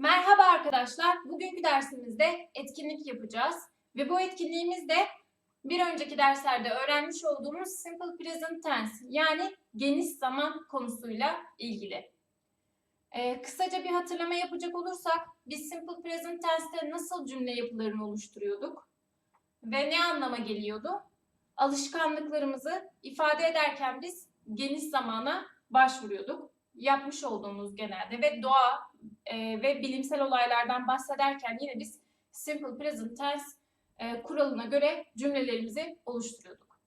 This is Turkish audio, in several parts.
Merhaba arkadaşlar. Bugünkü dersimizde etkinlik yapacağız. Ve bu etkinliğimiz de bir önceki derslerde öğrenmiş olduğumuz Simple Present Tense yani geniş zaman konusuyla ilgili. Ee, kısaca bir hatırlama yapacak olursak biz Simple Present Tense'te nasıl cümle yapılarını oluşturuyorduk? Ve ne anlama geliyordu? Alışkanlıklarımızı ifade ederken biz geniş zamana başvuruyorduk. Yapmış olduğumuz genelde ve doğa e, ve bilimsel olaylardan bahsederken yine biz simple present tense e, kuralına göre cümlelerimizi oluşturuyorduk.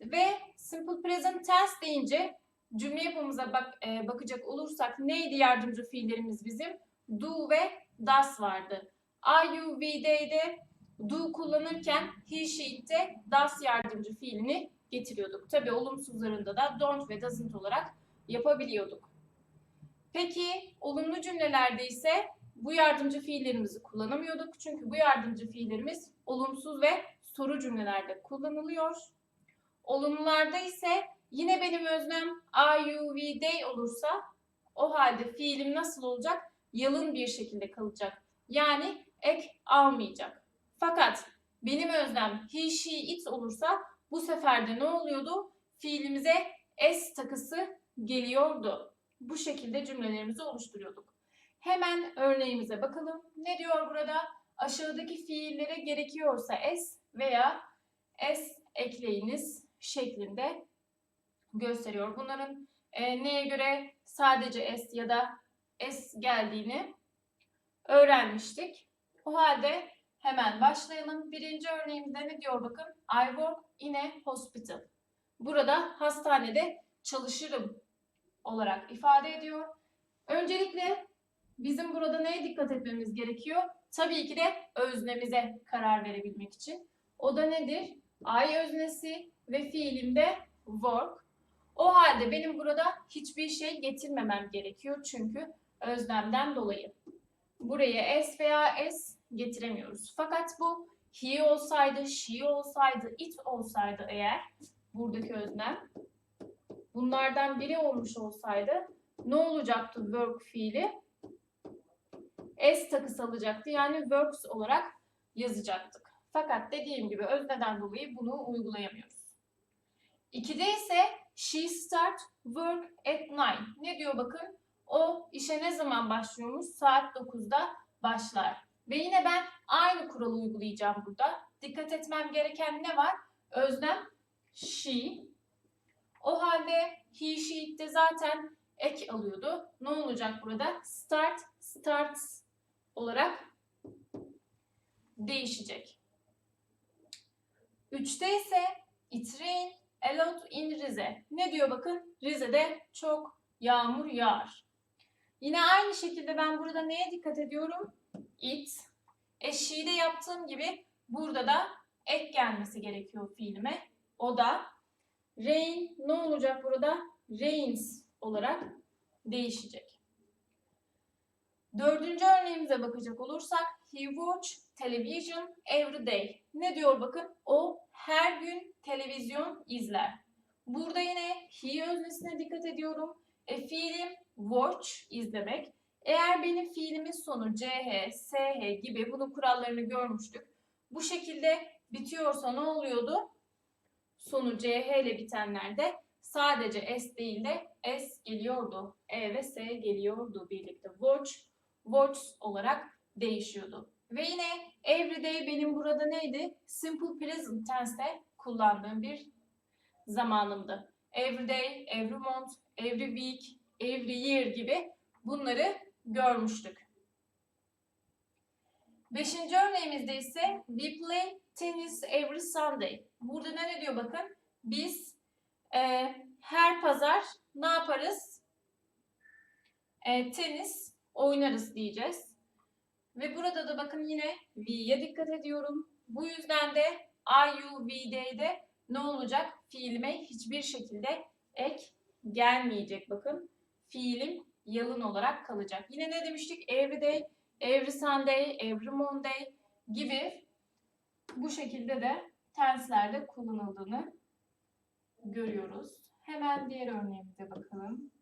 Ve simple present tense deyince cümle yapımıza bak, e, bakacak olursak neydi yardımcı fiillerimiz bizim? Do ve does vardı. I, you, we, they'de do kullanırken he, she, it'te does yardımcı fiilini getiriyorduk. Tabii olumsuzlarında da don't ve doesn't olarak yapabiliyorduk. Peki olumlu cümlelerde ise bu yardımcı fiillerimizi kullanamıyorduk. Çünkü bu yardımcı fiillerimiz olumsuz ve soru cümlelerde kullanılıyor. Olumlularda ise yine benim öznem I, you, we, they olursa o halde fiilim nasıl olacak? Yalın bir şekilde kalacak. Yani ek almayacak. Fakat benim öznem he, she, it olursa bu sefer de ne oluyordu? Fiilimize s takısı geliyordu. Bu şekilde cümlelerimizi oluşturuyorduk. Hemen örneğimize bakalım. Ne diyor burada? Aşağıdaki fiillere gerekiyorsa s veya s ekleyiniz şeklinde gösteriyor. Bunların e, neye göre sadece s ya da s geldiğini öğrenmiştik. O halde hemen başlayalım. Birinci örneğimizde ne diyor bakın? I work in a hospital. Burada hastanede çalışırım olarak ifade ediyor. Öncelikle bizim burada neye dikkat etmemiz gerekiyor? Tabii ki de öznemize karar verebilmek için. O da nedir? I öznesi ve fiilimde work. O halde benim burada hiçbir şey getirmemem gerekiyor çünkü özlemden dolayı. Buraya s veya s getiremiyoruz. Fakat bu he olsaydı, she olsaydı, it olsaydı eğer buradaki özlem bunlardan biri olmuş olsaydı ne olacaktı work fiili? S takısı alacaktı. Yani works olarak yazacaktık. Fakat dediğim gibi özneden dolayı bunu uygulayamıyoruz. 2'de ise she start work at 9. Ne diyor bakın? O işe ne zaman başlıyormuş? Saat 9'da başlar. Ve yine ben aynı kuralı uygulayacağım burada. Dikkat etmem gereken ne var? Özlem she. O halde he, she de zaten ek alıyordu. Ne olacak burada? Start, starts olarak değişecek. Üçte ise it rain a lot in Rize. Ne diyor bakın? Rize'de çok yağmur yağar. Yine aynı şekilde ben burada neye dikkat ediyorum? It. E she'de yaptığım gibi burada da ek gelmesi gerekiyor fiilime. O da rain ne olacak burada? Rains olarak değişecek. Dördüncü örneğimize bakacak olursak he watch television every day. Ne diyor bakın? O her gün televizyon izler. Burada yine he öznesine dikkat ediyorum. E, fiilim watch izlemek. Eğer benim fiilimin sonu ch, sh gibi bunun kurallarını görmüştük. Bu şekilde bitiyorsa ne oluyordu? Sonu ch ile bitenlerde sadece s değil de s geliyordu. E ve s geliyordu birlikte. Watch, watch olarak değişiyordu. Ve yine everyday benim burada neydi? Simple present tense'te kullandığım bir zamanımdı. Everyday, every month, every week, every year gibi bunları görmüştük. Beşinci örneğimizde ise we play tennis every Sunday. Burada ne, diyor bakın? Biz e, her pazar ne yaparız? E, tenis oynarız diyeceğiz. Ve burada da bakın yine we'ye dikkat ediyorum. Bu yüzden de I, you, they'de ne olacak? Fiilime hiçbir şekilde ek gelmeyecek. Bakın fiilim yalın olarak kalacak. Yine ne demiştik? Every day, every Sunday, every Monday gibi bu şekilde de tenslerde kullanıldığını görüyoruz. Hemen diğer örneğimize bakalım.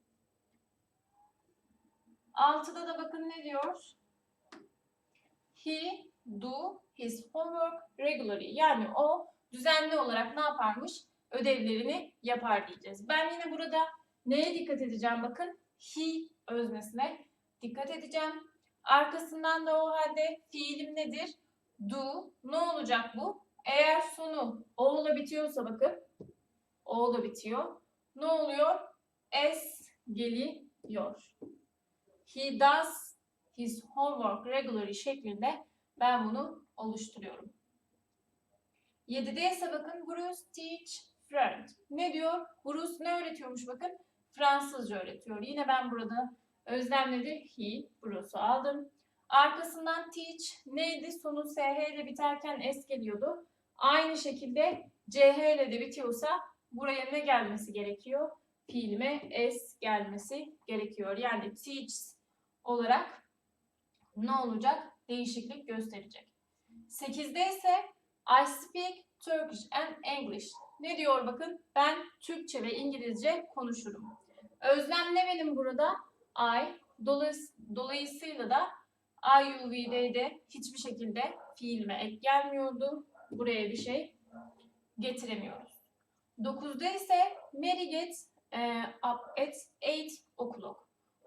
Altıda da bakın ne diyor? He do his homework regularly. Yani o düzenli olarak ne yaparmış? Ödevlerini yapar diyeceğiz. Ben yine burada neye dikkat edeceğim? Bakın he öznesine dikkat edeceğim. Arkasından da o halde fiilim nedir? Do. Ne olacak bu? Eğer sonu o'la bitiyorsa bakın. O'la bitiyor. Ne oluyor? S geliyor. He does his homework regularly şeklinde ben bunu oluşturuyorum. 7'de ise bakın Bruce teach French. Ne diyor? Bruce ne öğretiyormuş bakın? Fransızca öğretiyor. Yine ben burada özlem nedir? He, Bruce'u aldım. Arkasından teach neydi? Sonu sh ile biterken s geliyordu. Aynı şekilde ch ile de bitiyorsa buraya ne gelmesi gerekiyor? Fiilime s gelmesi gerekiyor. Yani teach olarak ne olacak? Değişiklik gösterecek. 8'de ise I speak Turkish and English. Ne diyor bakın? Ben Türkçe ve İngilizce konuşurum. Özlem ne benim burada? I. Dolays- Dolayısıyla da IUV'de hiçbir şekilde fiilime ek gelmiyordu. Buraya bir şey getiremiyoruz. 9'da ise Mary gets e, up at 8 o'clock.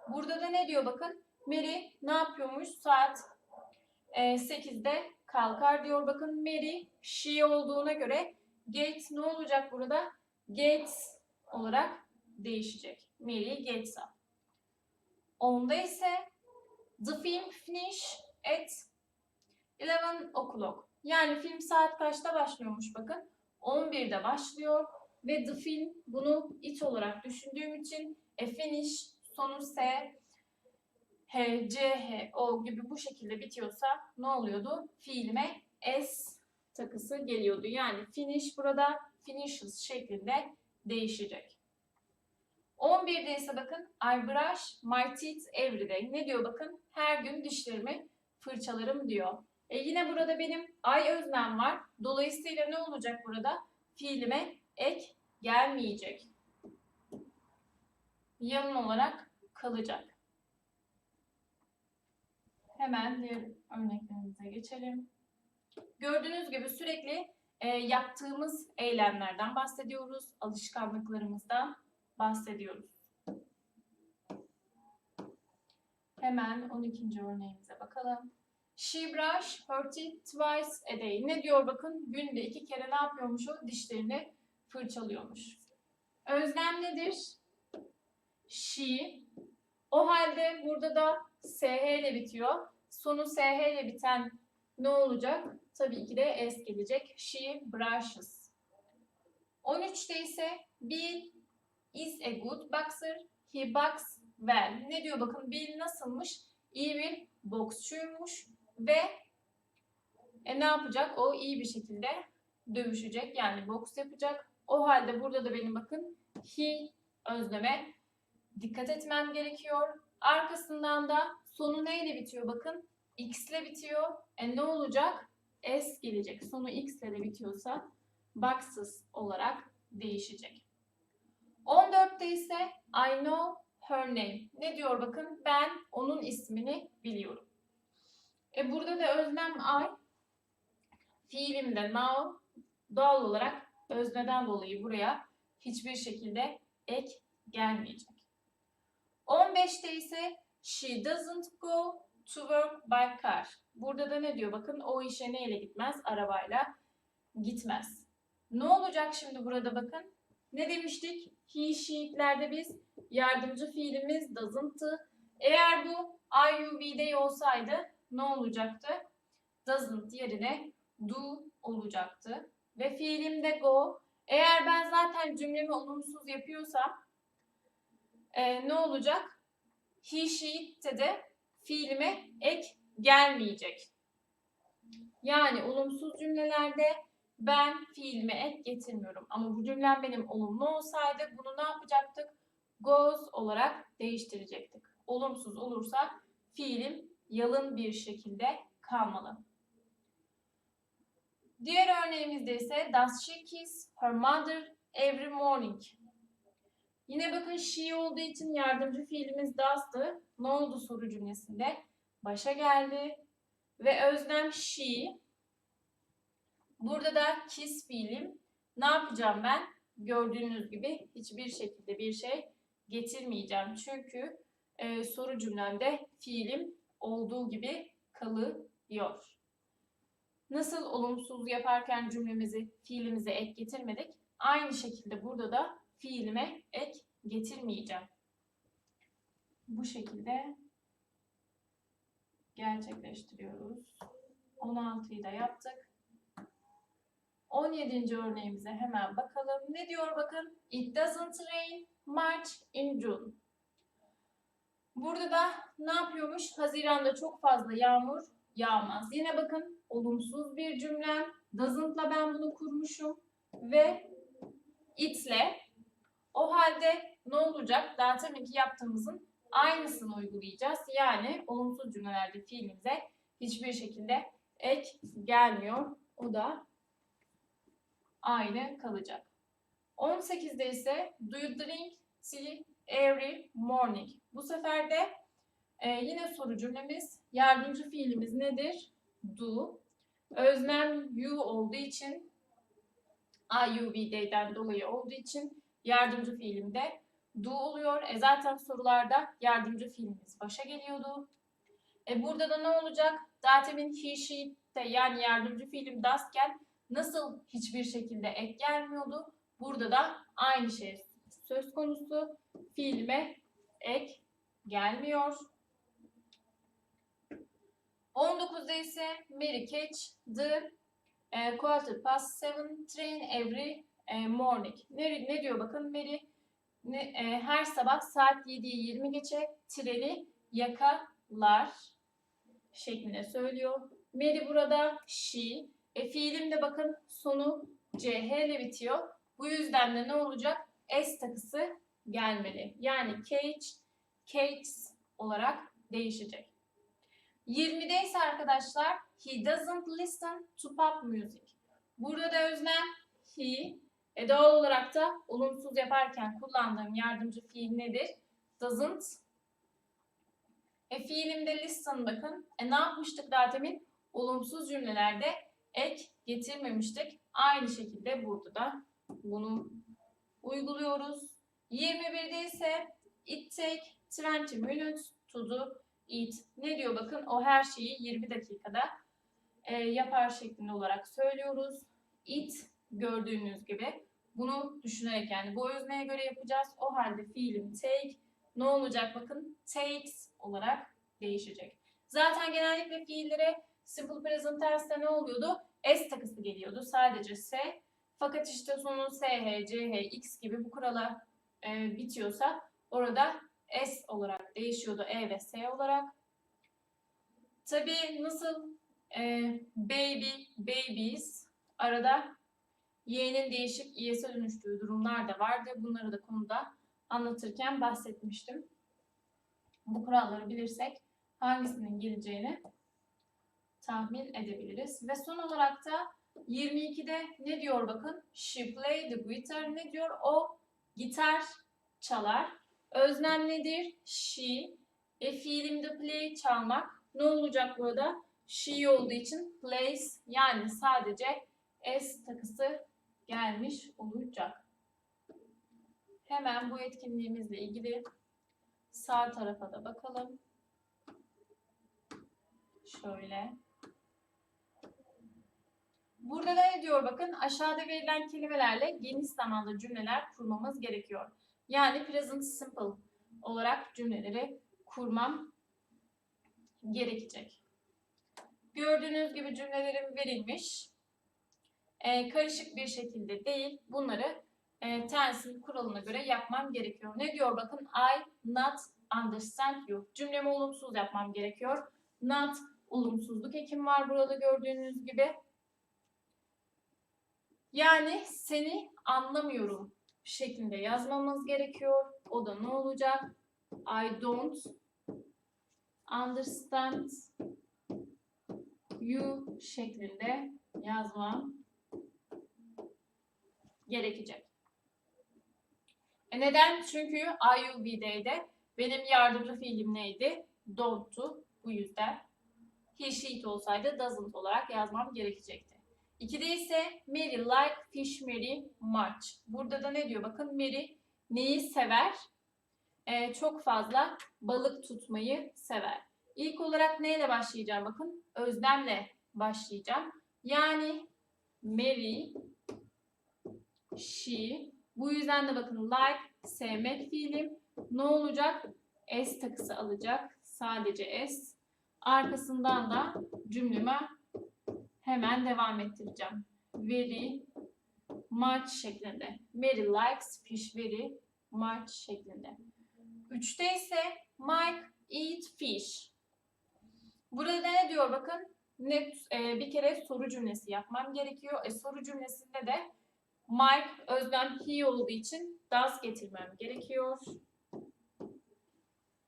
Burada da ne diyor bakın? Mary ne yapıyormuş? Saat e, 8'de kalkar diyor. Bakın Mary she olduğuna göre Gates ne olacak burada? Gates olarak değişecek. Mary gets up. Onda ise the film finish at 11 o'clock. Yani film saat kaçta başlıyormuş bakın. 11'de başlıyor ve the film bunu it olarak düşündüğüm için e finish sonu s H, C, H, O gibi bu şekilde bitiyorsa ne oluyordu? Fiilime S takısı geliyordu. Yani finish burada finishes şeklinde değişecek. 11'de ise bakın I brush my teeth every day. Ne diyor bakın? Her gün dişlerimi fırçalarım diyor. E yine burada benim I öznem var. Dolayısıyla ne olacak burada? Fiilime ek gelmeyecek. Yalın olarak kalacak. Hemen diğer örneklerimize geçelim. Gördüğünüz gibi sürekli e, yaptığımız eylemlerden bahsediyoruz, alışkanlıklarımızdan bahsediyoruz. Hemen 12. örneğimize bakalım. She brush her teeth twice a day. Ne diyor bakın? Günde iki kere ne yapıyormuş o? Dişlerini fırçalıyormuş. Özlem nedir? She. O halde burada da sh ile bitiyor. Sonu sh ile biten ne olacak? Tabii ki de s gelecek. She brushes. 13'te ise Bill is a good boxer. He box well. Ne diyor bakın Bill nasılmış? İyi bir boksçuymuş ve e, ne yapacak? O iyi bir şekilde dövüşecek. Yani boks yapacak. O halde burada da benim bakın he özleme dikkat etmem gerekiyor. Arkasından da sonu neyle bitiyor bakın? X ile bitiyor. E ne olacak? S gelecek. Sonu X ile de bitiyorsa boxes olarak değişecek. 14'te ise I know her name. Ne diyor bakın? Ben onun ismini biliyorum. E burada da özlem I. Fiilimde now doğal olarak özneden dolayı buraya hiçbir şekilde ek gelmeyecek. 15'te ise she doesn't go to work by car. Burada da ne diyor? Bakın o işe neyle gitmez? Arabayla gitmez. Ne olacak şimdi burada bakın? Ne demiştik? He, she'lerde biz yardımcı fiilimiz doesn't'ı. Eğer bu IUV'de olsaydı ne olacaktı? Doesn't yerine do olacaktı. Ve fiilimde go. Eğer ben zaten cümlemi olumsuz yapıyorsam e, ne olacak? He, she'te de fiilime ek gelmeyecek. Yani olumsuz cümlelerde ben fiilime ek getirmiyorum. Ama bu cümlem benim olumlu olsaydı bunu ne yapacaktık? Goes olarak değiştirecektik. Olumsuz olursa fiilim yalın bir şekilde kalmalı. Diğer örneğimizde ise Does she kiss her mother every morning? Yine bakın she olduğu için yardımcı fiilimiz does'tı. Ne oldu soru cümlesinde? Başa geldi ve özlem she. Burada da kiss fiilim. Ne yapacağım ben? Gördüğünüz gibi hiçbir şekilde bir şey getirmeyeceğim. Çünkü e, soru cümlemde fiilim olduğu gibi kalıyor. Nasıl olumsuz yaparken cümlemizi, fiilimize ek getirmedik? Aynı şekilde burada da fiilime ek getirmeyeceğim. Bu şekilde gerçekleştiriyoruz. 16'yı da yaptık. 17. örneğimize hemen bakalım. Ne diyor bakın? It doesn't rain much in June. Burada da ne yapıyormuş? Haziranda çok fazla yağmur yağmaz. Yine bakın olumsuz bir cümlem. Doesn't'la ben bunu kurmuşum. Ve it'le. O halde ne olacak? Daha tabii ki yaptığımızın aynısını uygulayacağız. Yani olumsuz cümlelerde fiilimize hiçbir şekilde ek gelmiyor. O da aynı kalacak. 18'de ise do you drink tea every morning? Bu sefer de e, yine soru cümlemiz yardımcı fiilimiz nedir? Do. Öznem you olduğu için IUV'den dolayı olduğu için yardımcı fiilim de do oluyor. E zaten sorularda yardımcı fiilimiz başa geliyordu. E burada da ne olacak? Zaten he, she de yani yardımcı fiilim does'ken nasıl hiçbir şekilde ek gelmiyordu? Burada da aynı şey söz konusu. Fiilime ek gelmiyor. 19'da ise Mary catch the e, quarter past seven train every e, morning. Ne, ne diyor bakın Mary ne, e, her sabah saat 7'yi 20 geçe treni yakalar şeklinde söylüyor. Mary burada she. E, fiilim de bakın sonu ch ile bitiyor. Bu yüzden de ne olacak? S takısı gelmeli. Yani cage, cakes olarak değişecek. 20'de ise arkadaşlar he doesn't listen to pop music. Burada da öznem he. E doğal olarak da olumsuz yaparken kullandığım yardımcı fiil nedir? Doesn't. E fiilimde listen bakın. E ne yapmıştık daha demin? Olumsuz cümlelerde ek getirmemiştik. Aynı şekilde burada da bunu uyguluyoruz. 21'de ise it take 20 minutes to do it. Ne diyor bakın o her şeyi 20 dakikada e, yapar şeklinde olarak söylüyoruz. It gördüğünüz gibi bunu düşünerek yani bu özneye göre yapacağız. O halde fiilim take ne olacak bakın takes olarak değişecek. Zaten genellikle fiillere simple present tense'te ne oluyordu? S takısı geliyordu. Sadece S. Fakat işte sonu SH, CH, X gibi bu kurala e, bitiyorsa orada S olarak değişiyordu. E ve S olarak. Tabii nasıl e, baby, babies arada y'nin değişik i'ye dönüştüğü durumlar da vardı. Bunları da konuda anlatırken bahsetmiştim. Bu kuralları bilirsek hangisinin geleceğini tahmin edebiliriz. Ve son olarak da 22'de ne diyor bakın? She play the guitar. Ne diyor? O gitar çalar. Öznem nedir? She. E fiilimde play çalmak. Ne olacak burada? She olduğu için plays yani sadece s takısı gelmiş olacak. Hemen bu etkinliğimizle ilgili sağ tarafa da bakalım. Şöyle. Burada da ne diyor bakın aşağıda verilen kelimelerle geniş zamanlı cümleler kurmamız gerekiyor. Yani present simple olarak cümleleri kurmam gerekecek. Gördüğünüz gibi cümlelerim verilmiş. Ee, karışık bir şekilde değil. Bunları e, tense'in kuralına göre yapmam gerekiyor. Ne diyor bakın? I not understand you. Cümlemi olumsuz yapmam gerekiyor. Not olumsuzluk ekim var burada gördüğünüz gibi. Yani seni anlamıyorum şeklinde yazmamız gerekiyor. O da ne olacak? I don't understand you şeklinde yazmam gerekecek. E neden? Çünkü IUV'deydi. Benim yardımcı fiilim neydi? Don't'tu. Bu yüzden. he, she, it olsaydı doesn't olarak yazmam gerekecekti. 2'de ise Mary like fish Mary much. Burada da ne diyor? Bakın Mary neyi sever? Ee, çok fazla balık tutmayı sever. İlk olarak neyle başlayacağım? Bakın özlemle başlayacağım. Yani Mary, she. Bu yüzden de bakın like, sevmek fiilim. Ne olacak? S takısı alacak. Sadece S. Arkasından da cümleme hemen devam ettireceğim. Very much şeklinde. Mary likes fish very much şeklinde. Üçte ise Mike eat fish. Burada ne diyor bakın? Ne, e, bir kere soru cümlesi yapmam gerekiyor. E, soru cümlesinde de Mike özlem he olduğu için does getirmem gerekiyor.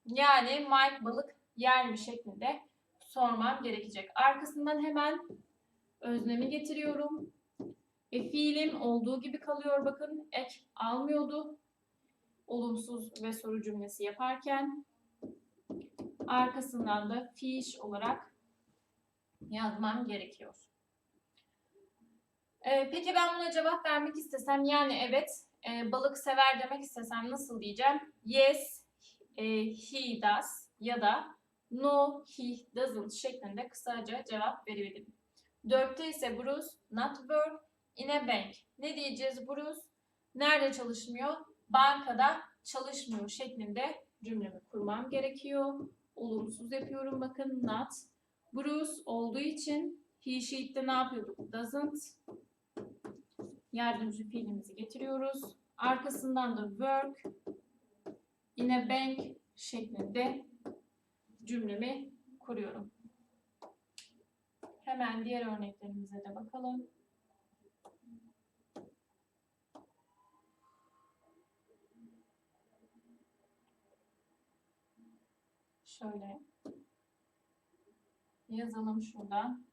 Yani Mike balık yer mi şeklinde sormam gerekecek. Arkasından hemen özlemi getiriyorum. E, fiilim olduğu gibi kalıyor bakın. Ek almıyordu. Olumsuz ve soru cümlesi yaparken. Arkasından da fish olarak yazmam gerekiyor. Ee, peki ben buna cevap vermek istesem yani evet e, balık sever demek istesem nasıl diyeceğim? Yes, e, he does ya da no, he doesn't şeklinde kısaca cevap verebilirim. Dörtte ise Bruce not work in a bank. Ne diyeceğiz Bruce? Nerede çalışmıyor? Bankada çalışmıyor şeklinde cümlemi kurmam gerekiyor. Olumsuz yapıyorum bakın not. Bruce olduğu için he she'de ne yapıyorduk? Doesn't. Yardımcı fiilimizi getiriyoruz. Arkasından da work in a bank şeklinde cümlemi kuruyorum. Hemen diğer örneklerimize de bakalım. Şöyle yazalım şuradan.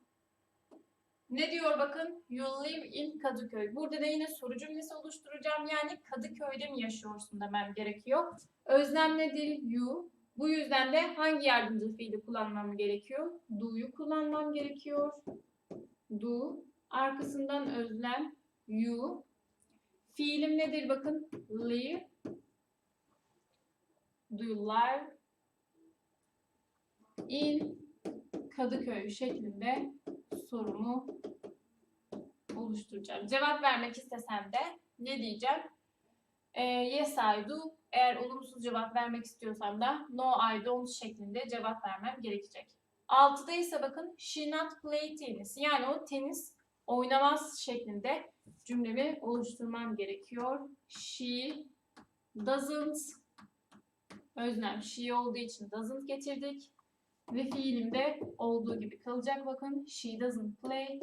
Ne diyor bakın? You live in Kadıköy. Burada da yine soru cümlesi oluşturacağım. Yani Kadıköy'de mi yaşıyorsun demem gerekiyor. Özlem nedir? You. Bu yüzden de hangi yardımcı fiili kullanmam gerekiyor? Do'yu kullanmam gerekiyor. Do. Arkasından özlem. You. Fiilim nedir bakın? Live. Do you live in Kadıköy şeklinde sorumu oluşturacağım. Cevap vermek istesem de ne diyeceğim? Ee, yes I do. Eğer olumsuz cevap vermek istiyorsam da no I don't şeklinde cevap vermem gerekecek. Altıda ise bakın she not play tennis. Yani o tenis oynamaz şeklinde cümlemi oluşturmam gerekiyor. She doesn't özlem she olduğu için doesn't getirdik. Ve fiilimde olduğu gibi kalacak bakın. She doesn't play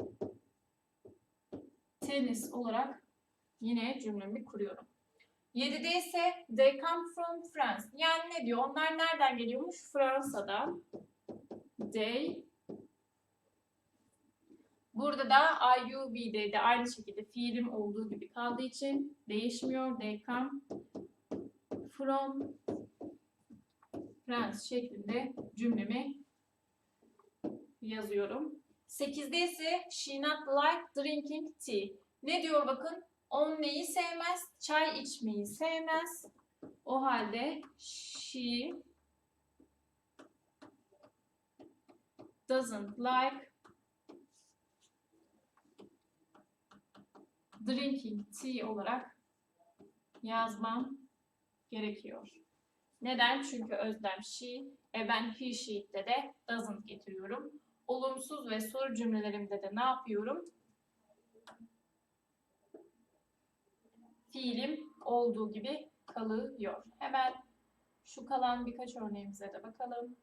tennis olarak yine cümlemi kuruyorum. 7'de ise they come from France. Yani ne diyor? Onlar nereden geliyormuş? Fransa'dan. They Burada da IUV'de de aynı şekilde fiilim olduğu gibi kaldığı için değişmiyor. They come from France şeklinde cümlemi yazıyorum. 8'de ise she not like drinking tea. Ne diyor bakın? On neyi sevmez? Çay içmeyi sevmez. O halde she doesn't like drinking tea olarak yazmam gerekiyor. Neden? Çünkü özlem she, e ben he, she'de de doesn't getiriyorum. Olumsuz ve soru cümlelerimde de ne yapıyorum? Fiilim olduğu gibi kalıyor. Hemen şu kalan birkaç örneğimize de bakalım.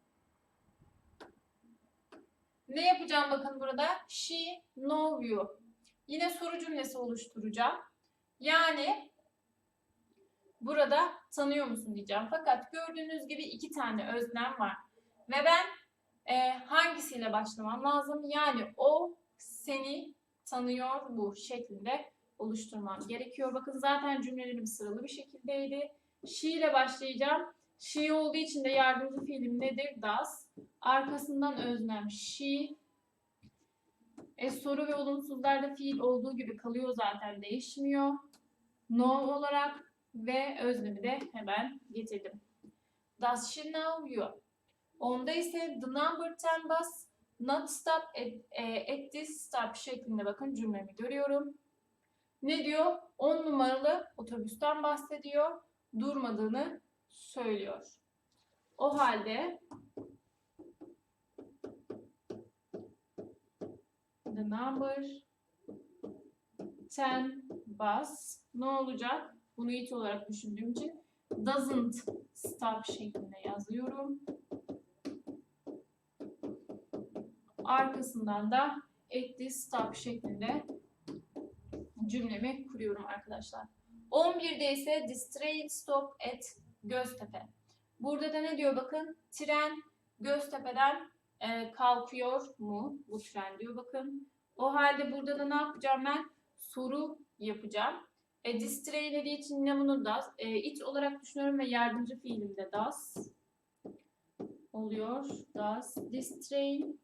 Ne yapacağım bakın burada? She know you. Yine soru cümlesi oluşturacağım. Yani burada tanıyor musun diyeceğim. Fakat gördüğünüz gibi iki tane özlem var. Ve ben e, hangisiyle başlamam lazım? Yani o seni tanıyor bu şeklinde oluşturmam gerekiyor. Bakın zaten cümlelerim sıralı bir şekildeydi. She ile başlayacağım She olduğu için de yardımcı fiilim nedir? Does. Arkasından öznem she. E, soru ve olumsuzlarda fiil olduğu gibi kalıyor zaten değişmiyor. No olarak ve öznemi de hemen getirdim. Does she know you? Onda ise the number 10 bus not stop at, e, at this stop şeklinde bakın cümlemi görüyorum. Ne diyor? 10 numaralı otobüsten bahsediyor. Durmadığını söylüyor. O halde the number 10 bus ne olacak? Bunu it olarak düşündüğüm için doesn't stop şeklinde yazıyorum. Arkasından da at this stop şeklinde cümlemi kuruyorum arkadaşlar. 11'de ise this train stop at Göztepe. Burada da ne diyor bakın? Tren Göztepe'den e, kalkıyor mu? Bu tren diyor bakın. O halde burada da ne yapacağım ben? Soru yapacağım. E, this train dediği için yine bunu does. E, it olarak düşünüyorum ve yardımcı fiilim de does. Oluyor. Does. This train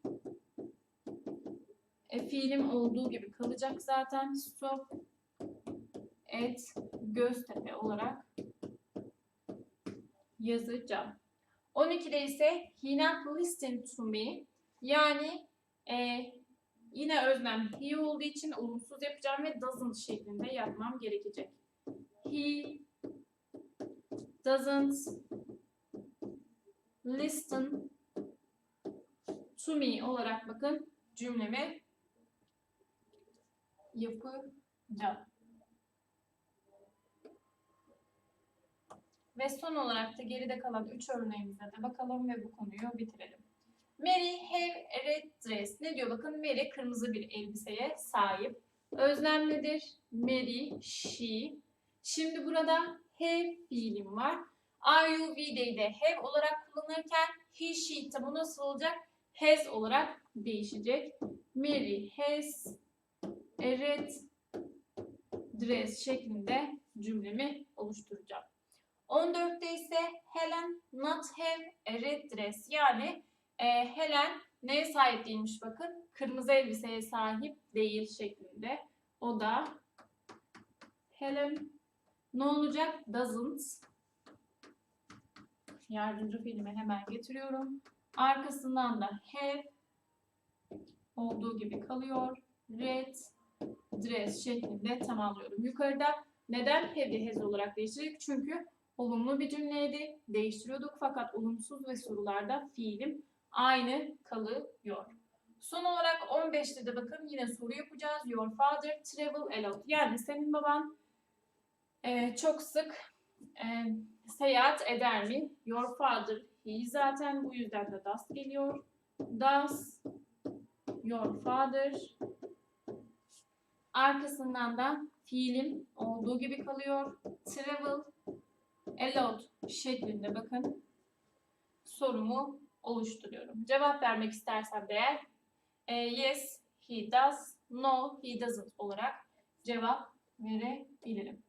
e, fiilim olduğu gibi kalacak zaten. Stop at Göztepe olarak yazacağım. 12'de ise he not listen to me yani e, yine özlem he olduğu için olumsuz yapacağım ve doesn't şeklinde yapmam gerekecek. He doesn't listen to me olarak bakın cümlemi yapacağım. Ve son olarak da geride kalan 3 örneğimize de bakalım ve bu konuyu bitirelim. Mary have a red dress. Ne diyor bakın Mary kırmızı bir elbiseye sahip. Özlem nedir? Mary, she. Şimdi burada have fiilim var. Are you, we, de have olarak kullanırken he, she tabi nasıl olacak? Has olarak değişecek. Mary has a red dress şeklinde cümlemi oluşturacağım. 14'te ise Helen not have a red dress yani e, Helen neye sahip değilmiş bakın kırmızı elbiseye sahip değil şeklinde. O da Helen ne olacak? Doesn't yardımcı fiilimi hemen getiriyorum. Arkasından da have olduğu gibi kalıyor. Red dress şeklinde tamamlıyorum. Yukarıda neden have has olarak değiştirdik? Çünkü olumlu bir cümleydi. Değiştiriyorduk fakat olumsuz ve sorularda fiilim aynı kalıyor. Son olarak 15'te de bakın yine soru yapacağız. Your father travel a lot. Yani senin baban e, çok sık e, seyahat eder mi? Your father he zaten bu yüzden de does geliyor. Does your father arkasından da fiilim olduğu gibi kalıyor. Travel a lot şeklinde bakın sorumu oluşturuyorum. Cevap vermek istersem de e, yes he does, no he doesn't olarak cevap verebilirim.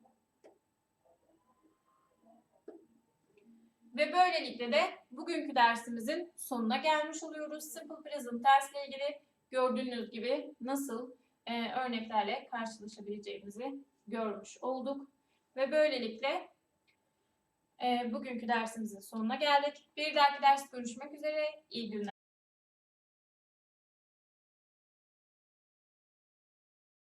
Ve böylelikle de bugünkü dersimizin sonuna gelmiş oluyoruz. Simple Present tense ile ilgili gördüğünüz gibi nasıl e, örneklerle karşılaşabileceğimizi görmüş olduk. Ve böylelikle e, bugünkü dersimizin sonuna geldik. Bir dahaki ders görüşmek üzere. İyi günler.